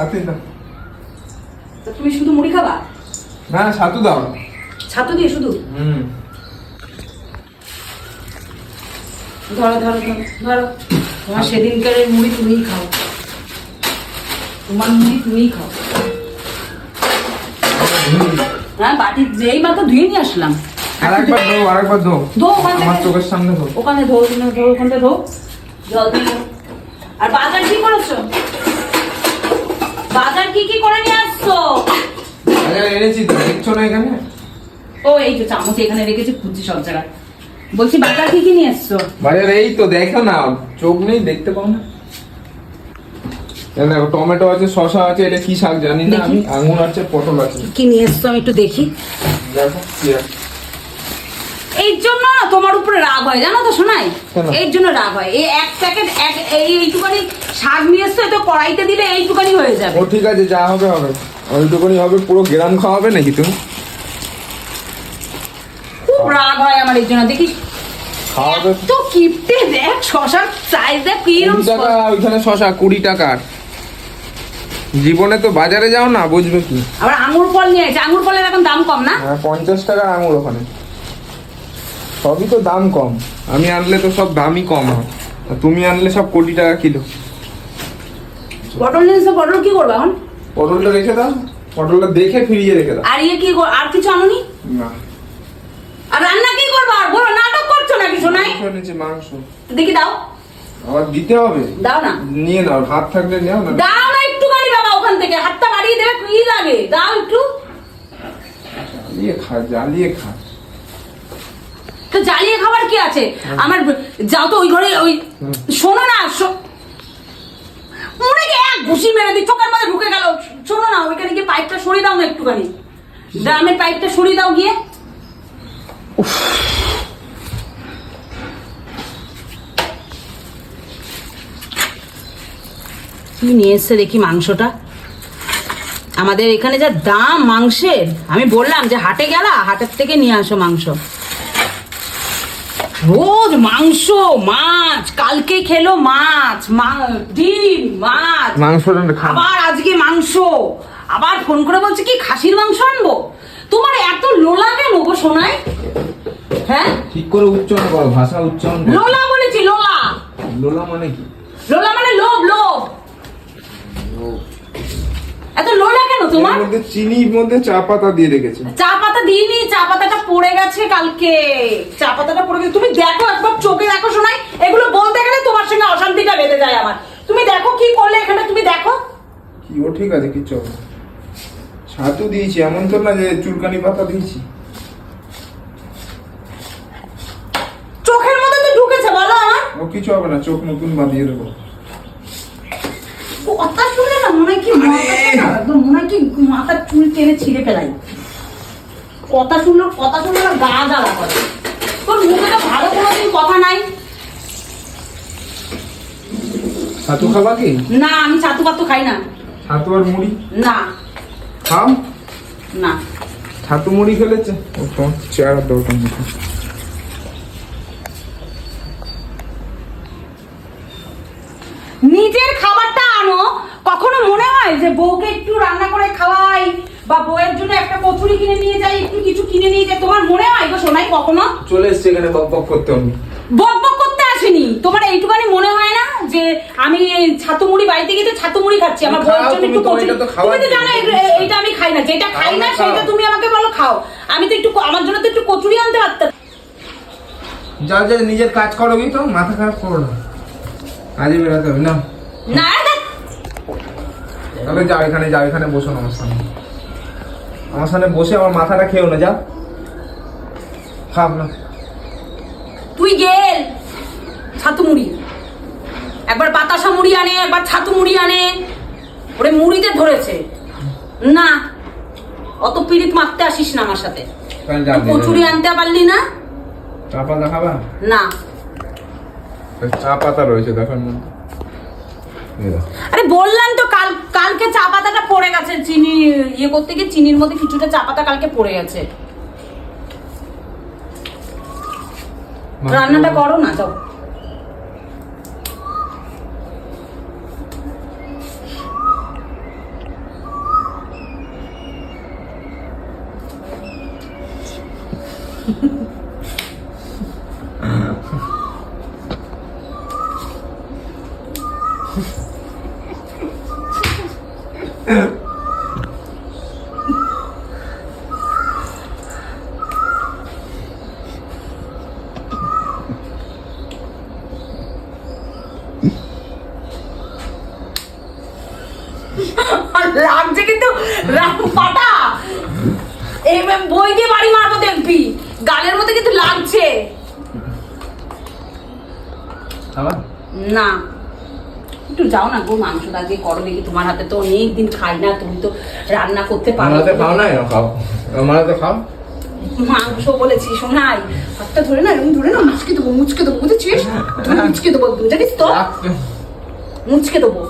আপনি দাও তো তুমি শুধু মুড়ি খাবা? না ছাতু দাও। ছাতু দিয়ে শুধু? হুম। ধরো ধরো ধরো ধরো। তোমার সেদিনকার মুড়ি তুমিই খাও। তোমার মুড়ি তুমিই খাও। হ্যাঁ বাটি যেই মাত্র ধুয়ে নিয়ে আসলাম। আর একবার ধো আর একবার ধো। ধো ওখান। আমার চোখের সামনে ধো। ওখানে ধো ওখানে ধো ওখানটা ধো। জল দিয়ে আর বাজার কি করেছ? কি কি করে নিয়ে আসছো? এনেছি তো দেখছ না এখানে? ও এই তো চামচ এখানে রেখেছি খুঁজছি সব জায়গায়। বলছি বাজার কি কি নিয়ে এসছো বাজারে এই তো দেখো না চোখ নেই দেখতে পাও না। দেখো টমেটো আছে শসা আছে এটা কি শাক জানি না আমি আঙুর আছে পটল আছে। কি নিয়ে এসছো আমি একটু দেখি। দেখো কি আছে। এই জন্য না তোমার উপরে রাগ হয় জানো তো শোনাই? এর জন্য রাগ হয়। এই এক প্যাকেট এক এই এইটুখানি শাক নিয়ে এসছো তো কড়াইতে দিলে এইটুখানি হয়ে যাবে। ও ঠিক আছে যা হবে হবে। ওইটুকুনি হবে পুরো গ্রাম খাওয়াবে নাকি তুমি? খুব রাগ হয় আমার এই জন্য দেখিস। তো কিপটে দেখ শশার সাইজ দেখ কিরম কুড়ি টাকা ওইখানে শসা কুড়ি টাকার জীবনে তো বাজারে যাও না বুঝবে কি? আবার আঙুর ফল নিয়ে আছে আঙুর ফলের এখন দাম কম না? হ্যাঁ পঞ্চাশ টাকার আঙুর ওখানে। সবই তো দাম কম। আমি আনলে তো সব দামই কম হয়। তুমি আনলে সব কোটি টাকা কিলো। পটল নিয়ে পটল কি করবে এখন? পটলটা রেখে দাও। পটলটা দেখে ফিরিয়ে রেখে দাও। আর ইয়ে কি কর- আর কিছু আনুনি? না। আর রান্না কি করব? আর বলো নাটক করছ নাকি শোনাই মাংস এনেছি মাংস। দেখি দাও। আবার দিতে হবে। দাও না। নিয়ে নাও হাত থাকলে নাও না দাও না একটুখানি বাবা ওখান থেকে। হাতটা বাড়িয়ে দেবে কি লাগে। দাও একটু। জ্বালিয়ে খা জ্বালিয়ে খা। তো জ্বালিয়ে খাবার কি আছে? আমার যাও তো ওই ঘরে, ওই শোনো না মনে কি এক ঘুষি মেরে দিই, চোখের মধ্যে ঢুকে গেল। শোনো না, ওইখানে গিয়ে পাইপটা সরিয়ে দাও না একটুখানি। ড্রামের পাইপটা সরিয়ে দাও গিয়ে। কি নিয়ে এসছে দেখি মাংসটা? আমাদের এখানে যা দাম মাংসের, আমি বললাম যে হাটে গেলা, হাটের থেকে নিয়ে আসো মাংস। রোজ মাংস মাছ কালকে খেলো মাছ মা- ডিম মাছ। মাংস আবার আজকে মাংস। আবার ফোন করে বলছে কি খাসির মাংস আনব? তোমার এত লোলা কেন গো শোনাই হ্যাঁ? ঠিক করে উচ্চারণ করো ভাষা উচ্চারণ লোলা বলেছি লোলা। লোলা মানে কি? লোলা মানে লোভ লোভ। এত লোলা কেন তোমার? মধ্যে চিনির মধ্যে চা পাতা দিয়ে রেখেছে। চা পাতা দিইনি চা পাতাটা পড়ে গেছে কালকে। চা পাতাটা পড়ে গেছে। তুমি দেখো একবার চোখে দেখো শোনাই এগুলো বলতে গেলে তোমার সঙ্গে অশান্তিটা বেঁধে যায় আমার। তুমি দেখো কি করলে এখানে তুমি দেখো। কি ও ঠিক আছে কিচ্ছু ছাতু দিয়েছি এমন তো না যে চুলকানি পাতা দিয়েছি। চোখের মধ্যে তো ঢুকেছে বলো আমার। ও কিছু হবে না চোখ নতুন বাঁধিয়ে দেবো। কথা শুনে না মনে হয় কি একদম মনে হয় কি মাথার চুল টেনে ছিঁড়ে ফেলাই। কথা শুনলো কথা শুনলে গা জ্বালা করে। তোর মুখে তো ভালো কোনোদিন কথা নাই। ছাতু খাবা কি? না আমি ছাতু পাতু খাই না। ছাতু আর মুড়ি? না। খাও। না। ছাতু মুড়ি খেলেছে? ও তোমার চেয়ারের দরকার নেই নিজের খাবারটা আনো। কখনো মনে হয় যে বউকে একটু রান্না করে খাওয়াই? বা বউয়ের জন্য একটা কচুরি কিনে নিয়ে যাই একটু কিছু কিনে নিয়ে যাই তোমার মনে হয় গো শোনাই কখনো? চলে এসছে এখানে বক বক করতে আমি বক বক করতে আসেনি। তোমার এইটুখানি মনে হয় না যে আমি এই ছাতু মুড়ি বাড়িতে গিয়ে তো ছাতু মুড়ি খাচ্ছি আমার বউয়ের জন্য একটু কচুরি এটা তুমি তো জানো জিনিস। এ- এ- এইটা আমি খাই না যেটা খাই না। সেটা তুমি আমাকে বলো খাও। আমি তো একটু আমার জন্য তো একটু কচুরি আনতে পারতাম। যা যা নিজের কাজ করো তো মাথা খারাপ করো না। কাজে বেরোতে হবে না না তাহলে যাও এখানে যাও এখানে বসো আমার সামনে আমার সামনে বসে আমার মাথাটা খেও না যাও খাব না। তুই গেল ছাতু মুড়ি। একবার বাতাসা মুড়ি আনে একবার ছাতু মুড়ি আনে। ওরে মুড়িতে ধরেছে। না অত পিরিত মারতে আসিস না আমার সাথে। কচুরি আনতে পারলি না? চা পাতা খাবা? না। চা পাতা রয়েছে দেখার মধ্যে। আরে বললাম তো কাল কালকে চা পাতাটা পড়ে গেছে চিনি ইয়ে করতে গিয়ে চিনির মধ্যে কিছুটা চা পাতা কালকে পড়ে গেছে। রান্নাটা করো না যাও। Thank. লাগছে কিন্তু এই বই দিয়ে বাড়ি মারবো দেখবি গালের মধ্যে কিন্তু লাগছে। না। একটু যাও না গো মাংসটা আজকে করো দেখি তোমার হাতে তো অনেক দিন খাই না তুমি তো রান্না করতে পারো। হাতে খাও না খাও। আমার হাতে খাও। মাংস বলেছি শোনাই। হাতটা ধরে না এরকম ধরে না মুচকে দেবো মুচকে দেবো বুঝেছিস? মুচকে দেবো একদম জানিস তো? মুচকে দেবো।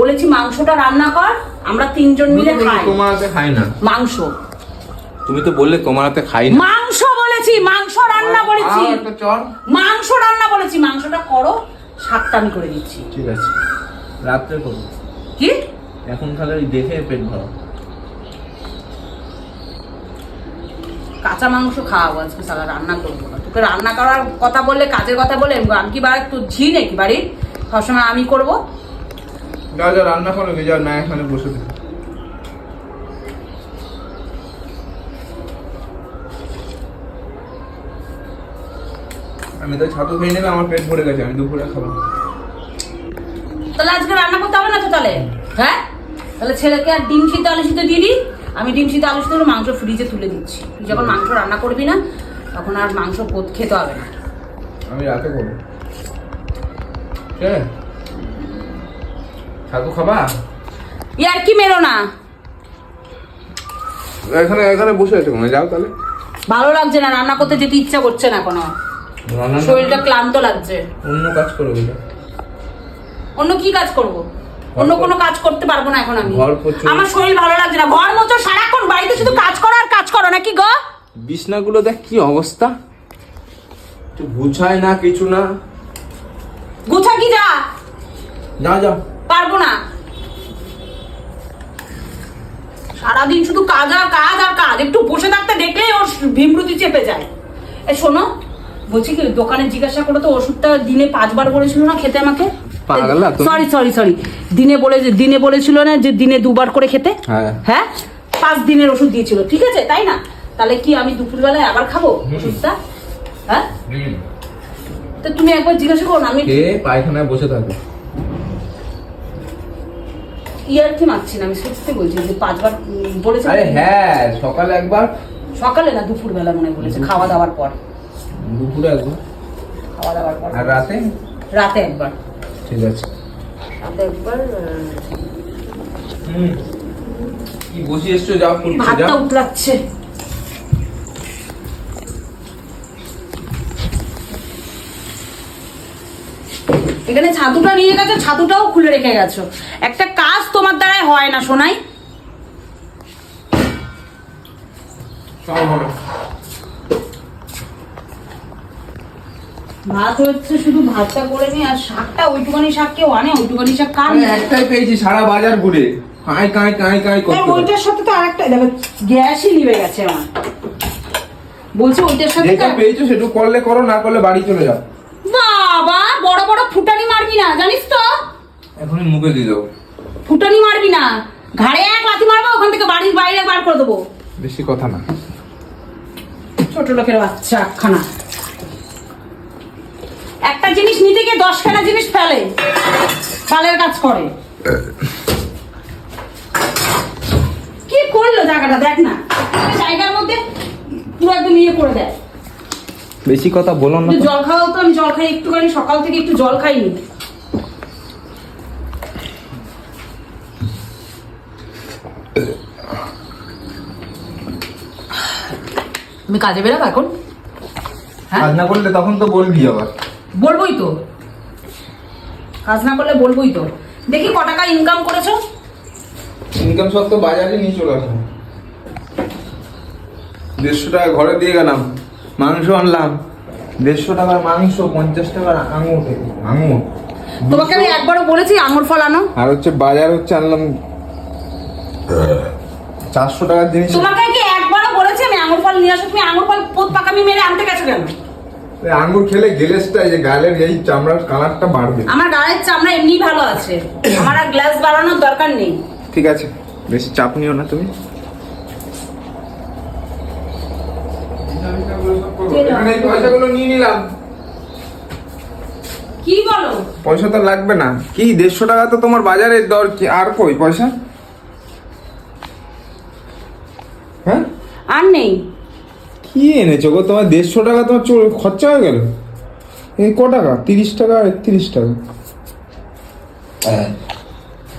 বলেছি মাংসটা রান্না কর আমরা তিনজন মিলে খাই। তোমার হাতে খাই না। মাংস। তুমি তো বললে তোমার হাতে খাই না। মাংস বলেছি মাংস রান্না বলেছি। মাংস রান্না বলেছি মাংসটা করো। সাতটা আমি করে দিচ্ছি। ঠিক আছে। রাত্রে করব। কি? এখন তাহলে ওই দেখে পেট ভরো। কাঁচা মাংস খাওয়াবো আজকে সালা রান্না করব না। তোকে রান্না করার কথা বললে কাজের কথা বলে আমি কি বাড়ি তোর ঝি নাকি বাড়ি সবসময় আমি করব। যা যা রান্না করো নিজের যা না এখানে বসে থাকো। তো ছাতু খেয়ে নেবে আমার পেট ভরে গেছে আমি দুপুরে খাব। তাহলে আজকে রান্না করতে হবে না তো তাহলে? হ্যাঁ? তাহলে ছেলেকে আর ডিম সিদ্ধ আলু সিদ্ধ দিয়ে দিই। আমি ডিম সিদ্ধ আলু সিদ্ধ মাংস ফ্রিজে তুলে দিচ্ছি। তুই যখন মাংস রান্না করবি না তখন আর মাংস খেতে হবে না। আমি রাতে করব। ছাতু খাবা? ইয়ার কি মেরো না? এখানে এখানে বসে আছো যাও তাহলে। ভালো লাগছে না রান্না করতে যেতে ইচ্ছা করছে না কোনো শরীরটা ক্লান্ত লাগছে। অন্য কাজ অন্য কি কাজ করব? অন্য কোনো কাজ করতে পারব না এখন আমি। আমার শরীর ভালো লাগছে না। ঘর মোচো সারাক্ষণ বাড়িতে শুধু কাজ করো আর কাজ করো নাকি গো? বিছনাগুলো দেখ কি অবস্থা। গুছায় না কিছু না। গুছা কি যা? যাও যাও পারব না। সারাদিন শুধু কাজ আর কাজ আর কাজ। একটু বসে থাকতে দেখলেই ওর ভীমরুতি চেপে যায়। এ শোনো বলছি কি দোকানে জিজ্ঞাসা করে তো ওষুধটা দিনে পাঁচবার বলেছিল না খেতে আমাকে? সরি সরি সরি দিনে বলে দিনে বলেছিল না যে দিনে দুবার করে খেতে? হ্যাঁ। হ্যাঁ? পাঁচ দিনের ওষুধ দিয়েছিল ঠিক আছে? তাই না? তাহলে কি আমি দুপুরবেলায় আবার খাব ওষুধটা? হ্যাঁ? তো তুমি একবার জিজ্ঞাসা করো না আমি কে পায়খানায় বসে থাকো। ইয়ার কি মারছি না? আমি সত্যি বলছি যে পাঁচবার বলেছে আরে হ্যাঁ সকালে একবার সকালে না দুপুর বেলা মনে বলেছে খাওয়া দাওয়ার পর। দুপুরে একবার খাওয়া দাওয়ার পর। আর রাতে? রাতে একবার। ঠিক আছে। রাতে একবার হুম। কি বসে এসছো? যাও ভাতটা উতলাচ্ছে। এখানে ছাতুটা নিয়ে গেছো ছাতুটাও খুলে রেখে গেছো। একটা কাজ তোমার দ্বারাই হয় না শোনাই সব হবে ভাত হচ্ছে শুধু ভাতটা করে নি আর শাকটা ওইটুকানি শাক কেউ আনে? ওইটুকানি শাক কার একটাই পেয়েছি সারা বাজার ঘুরে। কাঁই কাঁই কাঁই কাঁই করতে ওইটার সাথে তো আরেকটা দেখো গ্যাসই নিভে গেছে আমার। বলছে ওইটার সাথে যেটা পেয়েছ সেটু করলে করো না করলে বাড়ি চলে যাও। বাবা বড় বড় ফুটানি মারবি না জানিস তো? এখনই মুখে দিয়ে দেবো ফুটানি মারবি না। ঘাড়ে এক লাথি মারবো ওখান থেকে বাড়ির বাইরে বার করে দেবো। বেশি কথা না। ছোট লোকের বাচ্চা খানা একটা জিনিস নিতে গিয়ে দশখানা জিনিস ফেলে। ফালের কাজ করে। কি করল জায়গাটা? দেখ না। জায়গার মধ্যে পুরো একদম ইয়ে করে দেয়। বেশি কথা বলো না জল খাওয়াও তো আমি জল খাই একটুখানি সকাল থেকে একটু জল খাইনি। তুমি কাজে বেরোবো এখন? হ্যাঁ? কাজ না করলে তখন তো বলবি আবার। বলবোই তো। কাজ না করলে বলবোই তো। দেখি ক টাকা ইনকাম করেছ? ইনকাম সব তো বাজারে নিয়ে চলে আসব দেড়শো টাকা ঘরে দিয়ে গেলাম মাংস আনলাম। দেড়শো টাকার মাংস পঞ্চাশ টাকার আঙুর। আঙুর। তোমাকে আমি একবারও বলেছি আঙুর ফল আনো। আর হচ্ছে বাজার হচ্ছে আনলাম চারশো টাকার জিনিস। তোমাকে কি একবারও বলেছি আমি আঙুর ফল নিয়ে আসো তুমি আঙুর ফল পোত পাকামি মেরে আনতে গেছো কেন এই আঙ্গুর খেলে গ্লেসটা এই গালের এই চামড়ার কালারটা বাড়বে। আমার গায়ের চামড়া এমনি ভালো আছে। আমার আর গ্লাস বাড়ানোর দরকার নেই। ঠিক আছে। বেশি চাপ নিও না তুমি। পয়সাগুলো নিয়ে নিলাম। কি বলো? পয়সা তো লাগবে না। কি দেড়শো টাকা তো তোমার বাজারের দর। কি আর কই পয়সা? হ্যাঁ? আর নেই। কি এনেছো গো? তোমার দেড়শো টাকা তোমার চল খরচা হয়ে গেল? এই ক টাকা? তিরিশ টাকা আর একত্রিশ টাকা।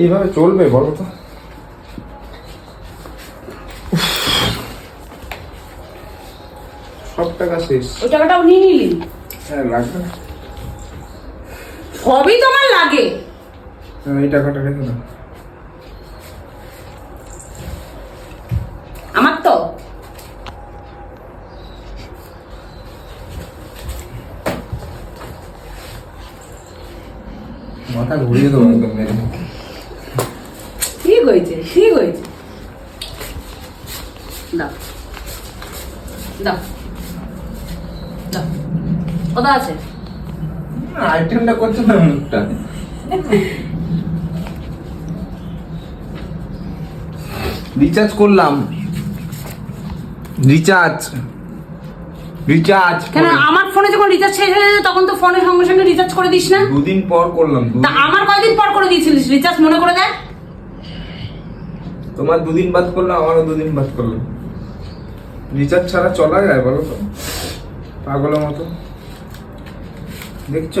এইভাবে চলবে বলো তো। সব টাকা শেষ। ওই টাকাটাও নিয়ে নিলি? হ্যাঁ লাগবে। সবই তোমার লাগে। হ্যাঁ, এই টাকাটা রেখে দাও আমার তো মাথা ঘুরিয়ে দেবো একদম ঠিক হয়েছে ঠিক হয়েছে। দাও। দাও। দাও। কোথা আছে? আইটেমটা করছ না মুখটা। রিচার্জ করলাম। রিচার্জ রিচার্জ কেন আমার ফোনে যখন রিচার্জ শেষ হয়ে যায় তখন তো ফোনের সঙ্গে সঙ্গে রিচার্জ করে দিস না? দুদিন পর করলাম। তা আমার কয়দিন পর করে দিয়েছিলিস? রিচার্জ মনে করে দেয় তোমার দুদিন বাদ করলাম আমারও দুদিন বাদ করলাম। রিচার্জ ছাড়া চলা যায় বলো তো? পাগলের মতো। দেখছ?